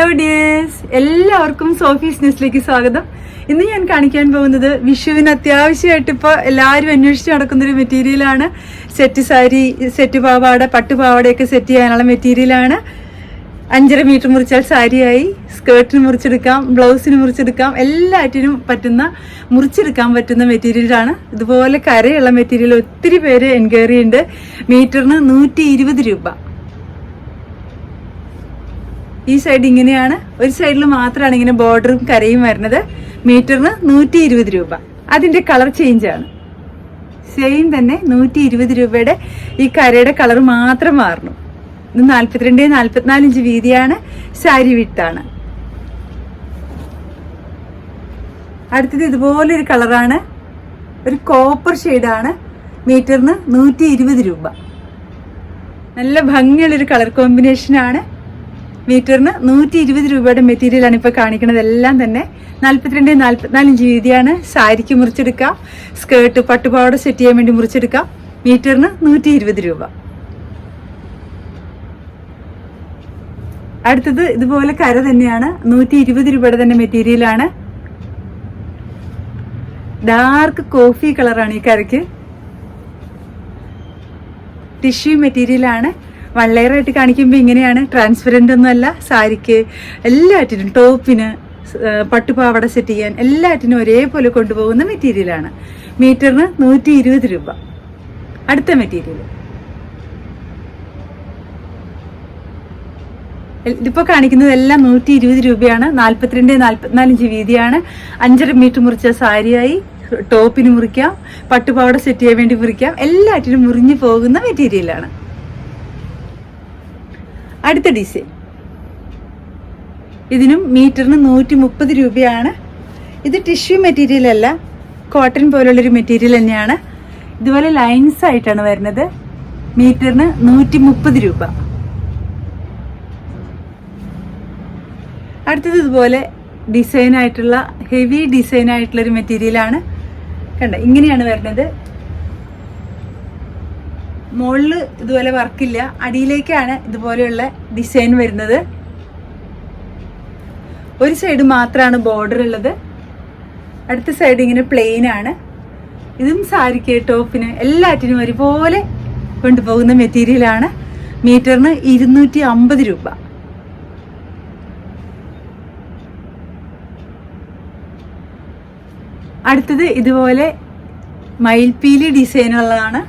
Hello dears എല്ലാവർക്കും Sophie's ന്യൂസിലേക്ക് സ്വാഗതം. ഇന്ന് ഞാൻ കാണിക്കാൻ പോകുന്നത് വിഷുവിന് അത്യാവശ്യമായിട്ട് ഇപ്പോൾ എല്ലാവരും അന്വേഷിച്ച് നടക്കുന്നൊരു മെറ്റീരിയലാണ് സെറ്റ് സാരി സെറ്റ് പാവാട പട്ടുപാവാടയൊക്കെ സെറ്റ് ചെയ്യാനുള്ള മെറ്റീരിയലാണ് അഞ്ചര മീറ്റർ മുറിച്ചാൽ സാരിയായി സ്കേർട്ടിന് മുറിച്ചെടുക്കാം ബ്ലൗസിന് മുറിച്ചെടുക്കാം എല്ലാറ്റിനും പറ്റുന്ന മുറിച്ചെടുക്കാൻ പറ്റുന്ന മെറ്റീരിയലാണ് ഇതുപോലെ കരയുള്ള മെറ്റീരിയൽ ഒത്തിരി പേര് എൻക്വയറി ഉണ്ട്. മീറ്ററിന് നൂറ്റി രൂപ. ഈ സൈഡ് ഇങ്ങനെയാണ്. ഒരു സൈഡിൽ മാത്രമാണ് ഇങ്ങനെ ബോർഡറും കരയും വരുന്നത്. മീറ്ററിന് നൂറ്റി ഇരുപത് രൂപ. അതിന്റെ കളർ ചേഞ്ച് ആണ്. സെയിം തന്നെ നൂറ്റി ഇരുപത് രൂപയുടെ ഈ കരയുടെ കളർ മാത്രം മാറണം ഇത് നാല്പത്തിരണ്ട് നാൽപ്പത്തിനാല് ഇഞ്ച് വീതിയാണ്. സാരി വിട്ടാണ്. അടുത്തത് ഇതുപോലെ ഒരു കളറാണ് ഒരു കോപ്പർ ഷെയ്ഡാണ് മീറ്ററിന് നൂറ്റി ഇരുപത് രൂപ. നല്ല ഭംഗിയുള്ളൊരു കളർ കോമ്പിനേഷനാണ് മീറ്ററിന് നൂറ്റി ഇരുപത് രൂപയുടെ മെറ്റീരിയലാണ് ഇപ്പോൾ കാണിക്കുന്നത്. എല്ലാം തന്നെ നാൽപ്പത്തിരണ്ട് നാൽപ്പത്തിനാല് ഇഞ്ച് വീതിയാണ്. സാരിക്ക് മുറിച്ചെടുക്കാം. സ്കേർട്ട് പട്ടുപാവാട സെറ്റ് ചെയ്യാൻ വേണ്ടി മുറിച്ചെടുക്കാം. മീറ്ററിന് നൂറ്റി ഇരുപത് രൂപ. അടുത്തത് ഇതുപോലെ കര തന്നെയാണ്. നൂറ്റി ഇരുപത് രൂപയുടെ തന്നെ മെറ്റീരിയലാണ്. ഡാർക്ക് കോഫി കളറാണ് ഈ കരയ്ക്ക്. ടിഷ്യൂ മെറ്റീരിയലാണ്. വൺ ലെയർ ആയിട്ട് കാണിക്കുമ്പോൾ ഇങ്ങനെയാണ് ട്രാൻസ്പെറന്റ് ഒന്നുമല്ല സാരിക്ക് എല്ലാറ്റിനും ടോപ്പിന് പട്ടുപാവട സെറ്റ് ചെയ്യാൻ എല്ലാറ്റിനും ഒരേപോലെ കൊണ്ടുപോകുന്ന മെറ്റീരിയലാണ് മീറ്ററിന് നൂറ്റി ഇരുപത് രൂപ. അടുത്ത മെറ്റീരിയൽ ഇതിപ്പോൾ കാണിക്കുന്നത് എല്ലാം നൂറ്റി ഇരുപത് രൂപയാണ്. നാൽപ്പത്തിരണ്ട് നാൽപ്പത്തിനാലിഞ്ച് വീതിയാണ്. അഞ്ചര മീറ്റർ മുറിച്ച സാരിയായി ടോപ്പിന് മുറിക്കാം. പട്ടുപാവട സെറ്റ് ചെയ്യാൻ വേണ്ടി മുറിക്കാം. എല്ലാറ്റിനും മുറിഞ്ഞു പോകുന്ന മെറ്റീരിയലാണ് അടുത്ത ഡിസൈൻ ഇതിനും മീറ്ററിന് നൂറ്റി മുപ്പത് രൂപയാണ്. ഇത് ടിഷ്യൂ മെറ്റീരിയൽ അല്ല കോട്ടൺ പോലുള്ളൊരു മെറ്റീരിയൽ തന്നെയാണ്. ഇതുപോലെ ലൈൻസ് ആയിട്ടാണ് വരുന്നത്. മീറ്ററിന് നൂറ്റി മുപ്പത് രൂപ. അടുത്തത് ഇതുപോലെ ഡിസൈൻ ആയിട്ടുള്ള ഹെവി ഡിസൈൻ ആയിട്ടുള്ള ഒരു മെറ്റീരിയലാണ്. കണ്ട ഇങ്ങനെയാണ് വരുന്നത്. മുകളിൽ ഇതുപോലെ വർക്കില്ല. അടിയിലേക്കാണ് ഇതുപോലെയുള്ള ഡിസൈൻ വരുന്നത്. ഒരു സൈഡ് മാത്രമാണ് ബോർഡർ ഉള്ളത് അടുത്ത സൈഡ് ഇങ്ങനെ പ്ലെയിൻ ആണ്. ഇതും സാരിക്ക് ടോപ്പിന് എല്ലാറ്റിനും ഒരുപോലെ കൊണ്ടുപോകുന്ന മെറ്റീരിയലാണ് മീറ്ററിന് ഇരുന്നൂറ്റി അമ്പത് രൂപ. അടുത്തത് ഇതുപോലെ മയിൽപീലി ഡിസൈനുള്ളതാണ്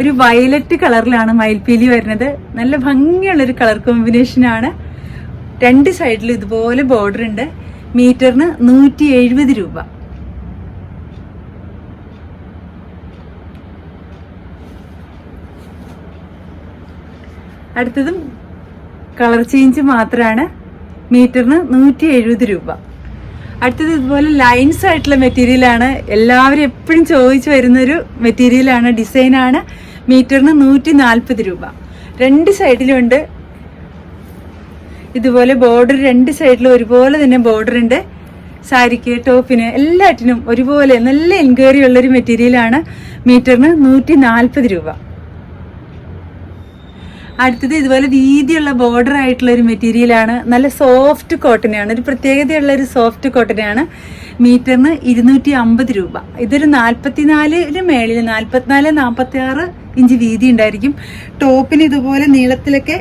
ഒരു വയലറ്റ് കളറിലാണ് മയിൽപ്പീലി വരുന്നത്. നല്ല ഭംഗിയുള്ള ഒരു കളർ കോമ്പിനേഷൻ ആണ്. രണ്ട് സൈഡിലും ഇതുപോലെ ബോർഡർ ഉണ്ട്. മീറ്ററിന് നൂറ്റി എഴുപത് രൂപ. അടുത്തതും കളർ ചേഞ്ച് മാത്രമാണ് മീറ്ററിന് നൂറ്റി എഴുപത് രൂപ. അടുത്തത് ഇതുപോലെ ലൈൻസ് ആയിട്ടുള്ള മെറ്റീരിയലാണ് എല്ലാവരും എപ്പോഴും ചോദിച്ചു വരുന്നൊരു മെറ്റീരിയലാണ് ഡിസൈനാണ് മീറ്ററിന് നൂറ്റി നാൽപ്പത് രൂപ. രണ്ട് സൈഡിലുണ്ട്. ഇതുപോലെ ബോർഡർ രണ്ട് സൈഡിലും ഒരുപോലെ തന്നെ ബോർഡർ ഉണ്ട്. സാരിക്ക് ടോപ്പിന് എല്ലാറ്റിനും ഒരുപോലെ നല്ല എൻക്വയറി ഉള്ളൊരു മെറ്റീരിയലാണ് മീറ്ററിന് നൂറ്റി നാൽപ്പത് രൂപ. അടുത്തത് ഇതുപോലെ വീതിയുള്ള ബോർഡർ ആയിട്ടുള്ള ഒരു മെറ്റീരിയലാണ് നല്ല സോഫ്റ്റ് കോട്ടനാണ് ഒരു പ്രത്യേകതയുള്ള ഒരു സോഫ്റ്റ് കോട്ടനാണ് മീറ്ററിന് ഇരുന്നൂറ്റി അമ്പത് രൂപ. ഇതൊരു നാൽപ്പത്തിനാലിന് മേളിൽ നാൽപ്പത്തിനാല് നാൽപ്പത്തി ആറ് ഇഞ്ച് വീതി ഉണ്ടായിരിക്കും. ടോപ്പിന് ഇതുപോലെ നീളത്തിലൊക്കെ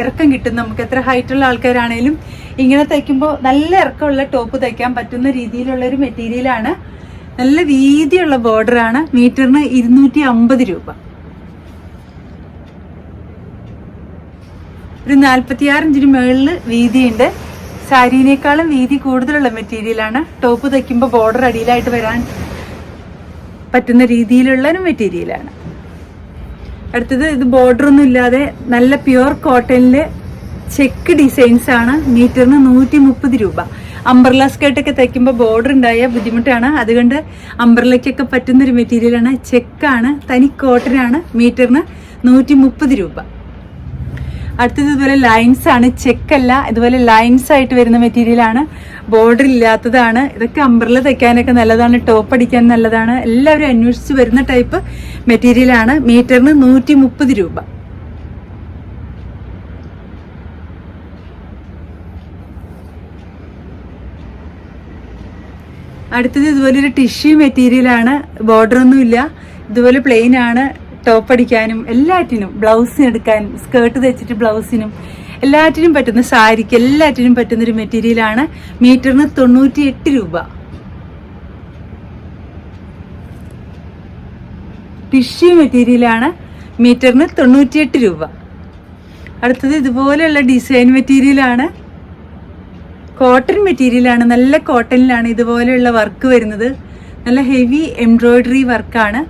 ഇറക്കം കിട്ടും. നമുക്ക് എത്ര ഹൈറ്റുള്ള ആൾക്കാരാണേലും ഇങ്ങനെ തയ്ക്കുമ്പോൾ നല്ല ഇറക്കമുള്ള ടോപ്പ് തയ്ക്കാൻ പറ്റുന്ന രീതിയിലുള്ള ഒരു മെറ്റീരിയലാണ് നല്ല വീതിയുള്ള ബോർഡറാണ് മീറ്ററിന് ഇരുന്നൂറ്റി അമ്പത് രൂപ. ഒരു നാൽപ്പത്തിയാറ് ഇഞ്ചിന് മുകളിൽ വീതിയുണ്ട്. സാരീനേക്കാളും വീതി കൂടുതലുള്ള മെറ്റീരിയലാണ്. ടോപ്പ് തയ്ക്കുമ്പോൾ ബോർഡർ അടിയിലായിട്ട് വരാൻ പറ്റുന്ന രീതിയിലുള്ള ഒരു മെറ്റീരിയലാണ്. അടുത്തത് ഇത് ബോർഡർ ഒന്നും ഇല്ലാതെ നല്ല പ്യുവർ കോട്ടണിൽ ചെക്ക് ഡിസൈൻസ് ആണ്. മീറ്ററിന് നൂറ്റി മുപ്പത് രൂപ. അംബർല സ്കേർട്ടൊക്കെ തയ്ക്കുമ്പോൾ ബോർഡർ ഉണ്ടായ ബുദ്ധിമുട്ടാണ്. അതുകൊണ്ട് അംബർലയ്ക്കൊക്കെ പറ്റുന്ന ഒരു മെറ്റീരിയലാണ്. ചെക്കാണ്. തനി കോട്ടനാണ്. മീറ്ററിന് നൂറ്റി മുപ്പത് രൂപ. അടുത്തത് ഇതുപോലെ ലൈൻസ് ആണ് ചെക്ക് അല്ല ഇതുപോലെ ലൈൻസ് ആയിട്ട് വരുന്ന മെറ്റീരിയലാണ് ബോർഡർ ഇല്ലാത്തതാണ്. ഇതൊക്കെ അംബ്രല തയ്ക്കാനൊക്കെ നല്ലതാണ് ടോപ്പ് അടിക്കാൻ നല്ലതാണ്. എല്ലാവരും അന്വേഷിച്ച് വരുന്ന ടൈപ്പ് മെറ്റീരിയലാണ് മീറ്ററിന് നൂറ്റി മുപ്പത് രൂപ. അടുത്തത് ഇതുപോലെ ഒരു ടിഷ്യൂ മെറ്റീരിയലാണ് ബോർഡർ ഒന്നുമില്ല. ഇതുപോലെ പ്ലെയിൻ ആണ്. ടോപ്പ് അടിക്കാനും എല്ലാറ്റിനും ബ്ലൗസിന് എടുക്കാനും സ്കേർട്ട് തയ്ച്ചിട്ട് ബ്ലൗസിനും എല്ലാറ്റിനും പറ്റുന്ന സാരിക്ക് എല്ലാറ്റിനും പറ്റുന്ന ഒരു മെറ്റീരിയലാണ് മീറ്ററിന് തൊണ്ണൂറ്റി എട്ട് രൂപ ടിഷ്യൂ മെറ്റീരിയലാണ് മീറ്ററിന് തൊണ്ണൂറ്റിയെട്ട് രൂപ. അടുത്തത് ഇതുപോലെയുള്ള ഡിസൈൻ മെറ്റീരിയലാണ് കോട്ടൺ മെറ്റീരിയലാണ് നല്ല കോട്ടണിലാണ് ഇതുപോലെയുള്ള വർക്ക് വരുന്നത്. നല്ല ഹെവി എംബ്രോയിഡറി വർക്കാണ്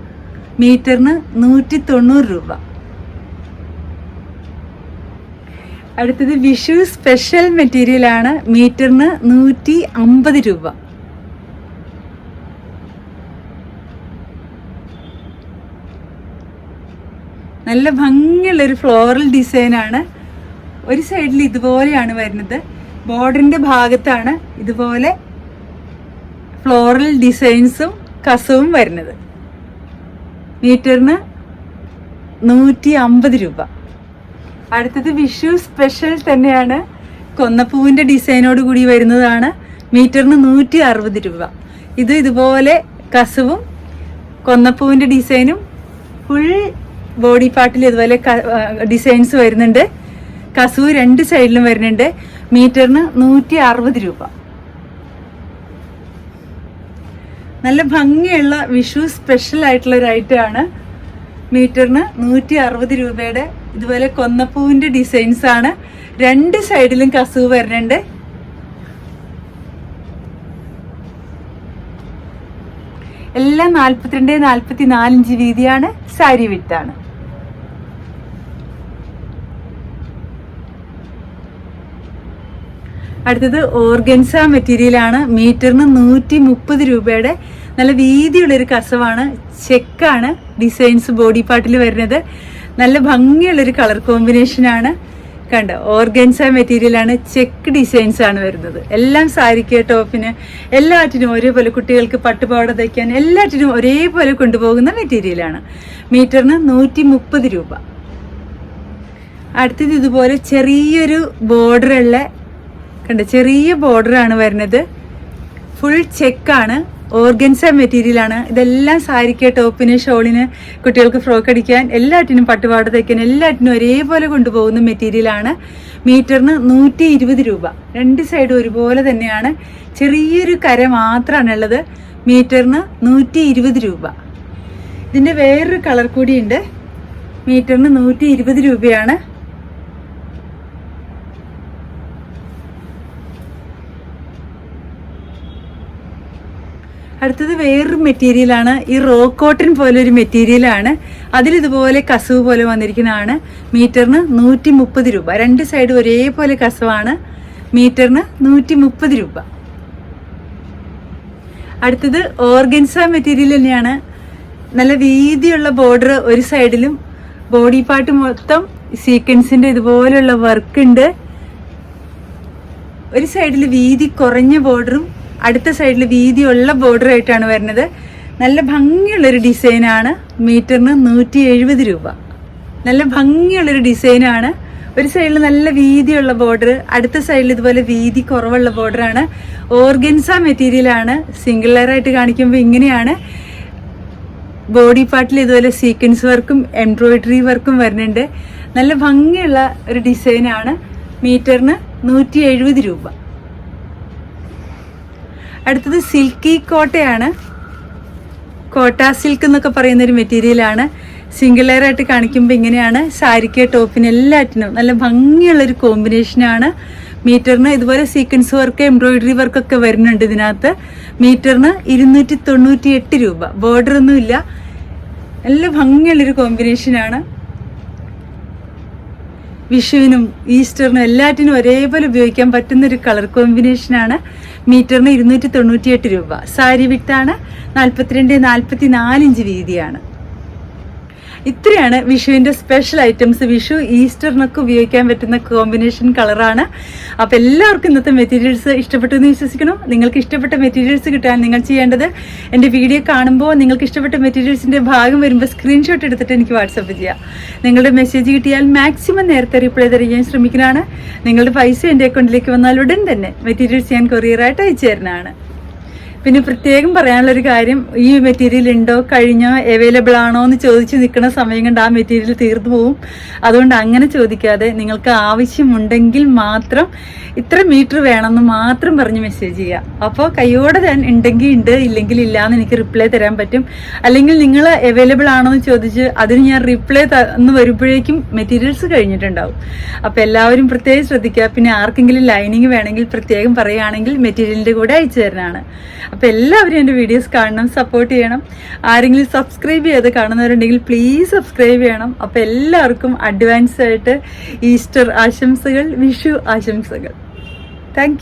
മീറ്ററിന് നൂറ്റി തൊണ്ണൂറ് രൂപ. അടുത്തത് വിഷു സ്പെഷ്യൽ മെറ്റീരിയലാണ് മീറ്ററിന് നൂറ്റി അമ്പത് രൂപ. നല്ല ഭംഗിയുള്ള ഒരു ഫ്ലോറൽ ഡിസൈനാണ് ഒരു സൈഡിൽ ഇതുപോലെയാണ് വരുന്നത്. ബോർഡറിന്റെ ഭാഗത്താണ് ഇതുപോലെ ഫ്ലോറൽ ഡിസൈൻസും കസവും വരുന്നത്. മീറ്ററിന് നൂറ്റി അമ്പത് രൂപ. അടുത്തത് വിഷു സ്പെഷ്യൽ തന്നെയാണ്. കൊന്നപ്പൂവിന്റെ ഡിസൈനോട് കൂടി വരുന്നതാണ് മീറ്ററിന് നൂറ്റി അറുപത് രൂപ. ഇത് ഇതുപോലെ കസവും കൊന്നപ്പൂവിന്റെ ഡിസൈനും ഫുൾ ബോഡി പാർട്ടിൽ ഇതുപോലെ ഡിസൈൻസ് വരുന്നുണ്ട്. കസവ് രണ്ട് സൈഡിലും വരുന്നുണ്ട്. മീറ്ററിന് നൂറ്റി അറുപത് രൂപ. നല്ല ഭംഗിയുള്ള വിഷു സ്പെഷ്യൽ ആയിട്ടുള്ള ഒരു ഐറ്റം ആണ്. മീറ്ററിന് നൂറ്റി അറുപത് രൂപയുടെ ഇതുപോലെ കൊന്നപ്പൂവിന്റെ ഡിസൈൻസ് ആണ്. രണ്ട് സൈഡിലും കസവ് വരുന്നുണ്ട്. എല്ലാം നാൽപ്പത്തിരണ്ട് നാൽപ്പത്തി നാലിഞ്ച് വീതിയാണ് സാരി വിട്ടാണ് അടുത്തത് ഓർഗൻസ മെറ്റീരിയലാണ്. മീറ്ററിന് നൂറ്റി മുപ്പത് രൂപയുടെ നല്ല വീതിയുള്ളൊരു കസവാണ്. ചെക്കാണ് ഡിസൈൻസ് ബോഡി പാർട്ടിൽ വരുന്നത്. നല്ല ഭംഗിയുള്ളൊരു കളർ കോമ്പിനേഷനാണ്. കണ്ട ഓർഗൻസ മെറ്റീരിയലാണ് ചെക്ക് ഡിസൈൻസ് ആണ് വരുന്നത്. എല്ലാം സാരിക്ക് ടോപ്പിന് എല്ലാറ്റിനും ഒരേപോലെ കുട്ടികൾക്ക് പട്ടുപാവാട തയ്ക്കാൻ എല്ലാറ്റിനും ഒരേപോലെ കൊണ്ടുപോകുന്ന മെറ്റീരിയലാണ്. മീറ്ററിന് നൂറ്റി മുപ്പത് രൂപ. അടുത്തത് ഇതുപോലെ ചെറിയൊരു ബോർഡറുള്ള കണ്ട ചെറിയ ബോർഡറാണ് വരുന്നത്. ഫുൾ ചെക്കാണ് ഓർഗൻസ മെറ്റീരിയൽ ആണ്. ഇതെല്ലാം സാരിക്ക് ടോപ്പിന് ഷോളിന് കുട്ടികൾക്ക് ഫ്രോക്ക് അടിക്കാൻ എല്ലാറ്റിനും പട്ടുപാട തയ്ക്കാൻ എല്ലാറ്റിനും ഒരേപോലെ കൊണ്ടുപോകുന്ന മെറ്റീരിയൽ ആണ്. മീറ്ററിന് നൂറ്റി ഇരുപത് രൂപ. രണ്ട് സൈഡും ഒരുപോലെ തന്നെയാണ്. ചെറിയൊരു കര മാത്രമാണ് ഉള്ളത്. മീറ്ററിന് നൂറ്റി ഇരുപത് രൂപ. ഇതിന്റെ വേറൊരു കളർ കൂടിയുണ്ട് മീറ്ററിന് നൂറ്റി ഇരുപത് രൂപയാണ്. അടുത്തത് വേറൊരു മെറ്റീരിയലാണ് ഈ റോ കോട്ടൺ പോലെ ഒരു മെറ്റീരിയലാണ് അതിലിതുപോലെ കസവ് പോലെ വന്നിരിക്കുന്നതാണ്. മീറ്ററിന് നൂറ്റി മുപ്പത് രൂപ. രണ്ട് സൈഡ് ഒരേപോലെ കസവാണ്. മീറ്ററിന് നൂറ്റി മുപ്പത് രൂപ. അടുത്തത് ഓർഗൻസ മെറ്റീരിയൽ തന്നെയാണ്. നല്ല വീതിയുള്ള ബോർഡർ ഒരു സൈഡിലും ബോഡി പാർട്ട് മൊത്തം സീക്വൻസിന്റെ ഇതുപോലുള്ള വർക്ക് ഉണ്ട്. ഒരു സൈഡിൽ വീതി കുറഞ്ഞ ബോർഡറും അടുത്ത സൈഡിൽ വീതിയുള്ള ബോർഡർ ആയിട്ടാണ് വരുന്നത്. നല്ല ഭംഗിയുള്ളൊരു ഡിസൈനാണ് മീറ്ററിന് നൂറ്റി എഴുപത് രൂപ. നല്ല ഭംഗിയുള്ളൊരു ഡിസൈനാണ് ഒരു സൈഡിൽ നല്ല വീതിയുള്ള ബോർഡർ അടുത്ത സൈഡിൽ ഇതുപോലെ വീതി കുറവുള്ള ബോർഡറാണ് ഓർഗൻസ മെറ്റീരിയലാണ് സിംഗിൾ ലെയർ ആയിട്ട് കാണിക്കുമ്പോൾ ഇങ്ങനെയാണ്. ബോഡി പാർട്ടിൽ ഇതുപോലെ സീക്വൻസ് വർക്കും എംബ്രോയിഡറി വർക്കും വരുന്നുണ്ട്. നല്ല ഭംഗിയുള്ള ഒരു ഡിസൈനാണ് മീറ്ററിന് നൂറ്റി എഴുപത് രൂപ. അടുത്തത് സിൽക്കി കോട്ടയാണ്. കോട്ട സിൽക്ക് എന്നൊക്കെ പറയുന്ന ഒരു മെറ്റീരിയലാണ് ആയിട്ട് കാണിക്കുമ്പോൾ ഇങ്ങനെയാണ്. സാരിക്ക് ടോപ്പിന് എല്ലാറ്റിനും നല്ല ഭംഗിയുള്ള ഒരു കോമ്പിനേഷനാണ് മീറ്ററിന് ഇതുപോലെ സീക്വൻസ് വർക്ക് എംബ്രോയിഡറി വർക്കൊക്കെ വരുന്നുണ്ട് ഇതിനകത്ത്. മീറ്ററിന് ഇരുന്നൂറ്റി തൊണ്ണൂറ്റി എട്ട് രൂപ ബോർഡർ ഒന്നുമില്ല നല്ല ഭംഗിയുള്ളൊരു കോമ്പിനേഷനാണ് വിഷുവിനും ഈസ്റ്ററിനും എല്ലാറ്റിനും ഒരേപോലെ ഉപയോഗിക്കാൻ പറ്റുന്നൊരു കളർ കോമ്പിനേഷനാണ് മീറ്ററിന് ഇരുന്നൂറ്റി തൊണ്ണൂറ്റിയെട്ട് രൂപ. സാരി വിട്ടാണ് നാൽപ്പത്തിരണ്ട് നാൽപ്പത്തി നാലിഞ്ച് വീതിയാണ്. ഇത്രയാണ് വിഷുവിന്റെ സ്പെഷ്യൽ ഐറ്റംസ് വിഷു ഈസ്റ്ററിനൊക്കെ ഉപയോഗിക്കാൻ പറ്റുന്ന കോമ്പിനേഷൻ കളറാണ് അപ്പോൾ എല്ലാവർക്കും ഇന്നത്തെ മെറ്റീരിയൽസ് ഇഷ്ടപ്പെട്ടു എന്ന് വിശ്വസിക്കണം നിങ്ങൾക്ക് ഇഷ്ടപ്പെട്ട മെറ്റീരിയൽസ് കിട്ടാൻ നിങ്ങൾ ചെയ്യേണ്ടത് എന്റെ വീഡിയോ കാണുമ്പോൾ നിങ്ങൾക്ക് ഇഷ്ടപ്പെട്ട മെറ്റീരിയൽസിന്റെ ഭാഗം വരുമ്പോൾ സ്ക്രീൻഷോട്ട് എടുത്തിട്ട് എനിക്ക് വാട്സപ്പ് ചെയ്യാം. നിങ്ങളുടെ മെസ്സേജ് കിട്ടിയാൽ മാക്സിമം നേരത്തെ റിപ്ലൈ തരാൻ ശ്രമിക്കുന്നതാണ്. നിങ്ങളുടെ പൈസ എന്റെ അക്കൗണ്ടിലേക്ക് വന്നാൽ ഉടൻ തന്നെ മെറ്റീരിയൽസ് ഞാൻ കൊറിയറായിട്ട് അയച്ചു തരുന്നതാണ്. പിന്നെ പ്രത്യേകം പറയാനുള്ള ഒരു കാര്യം ഈ മെറ്റീരിയൽ ഉണ്ടോ കഴിഞ്ഞോ അവൈലബിൾ ആണോ എന്ന് ചോദിച്ച് നിൽക്കുന്ന സമയം കൊണ്ട് ആ മെറ്റീരിയൽ തീർന്നു പോവും. അതുകൊണ്ട് അങ്ങനെ ചോദിക്കാതെ നിങ്ങൾക്ക് ആവശ്യമുണ്ടെങ്കിൽ മാത്രം ഇത്ര മീറ്റർ വേണമെന്ന് മാത്രം പറഞ്ഞ് മെസ്സേജ് ചെയ്യുക. അപ്പോൾ കൈയോടെ ഞാൻ ഉണ്ടെങ്കിൽ ഉണ്ട് ഇല്ലെങ്കിൽ ഇല്ല എന്ന് എനിക്ക് റിപ്ലൈ തരാൻ പറ്റും. അല്ലെങ്കിൽ നിങ്ങൾ അവൈലബിൾ ആണോ എന്ന് ചോദിച്ച് അതിന് ഞാൻ റിപ്ലൈ തന്ന് വരുമ്പോഴേക്കും മെറ്റീരിയൽസ് കഴിഞ്ഞിട്ടുണ്ടാവും. അപ്പോൾ എല്ലാവരും പ്രത്യേകം ശ്രദ്ധിക്കുക. പിന്നെ ആർക്കെങ്കിലും ലൈനിങ് വേണമെങ്കിൽ പ്രത്യേകം പറയുകയാണെങ്കിൽ മെറ്റീരിയലിന്റെ കൂടെ അയച്ചു തരുന്നതാണ്. അപ്പോൾ എല്ലാവരും എന്റെ വീഡിയോസ് കാണണം സപ്പോർട്ട് ചെയ്യണം. ആരെങ്കിലും സബ്സ്ക്രൈബ് ചെയ്ത് കാണുന്നവരുണ്ടെങ്കിൽ പ്ലീസ് സബ്സ്ക്രൈബ് ചെയ്യണം. അപ്പോൾ എല്ലാവർക്കും അഡ്വാൻസ് ആയിട്ട് ഈസ്റ്റർ ആശംസകൾ വിഷു ആശംസകൾ. താങ്ക്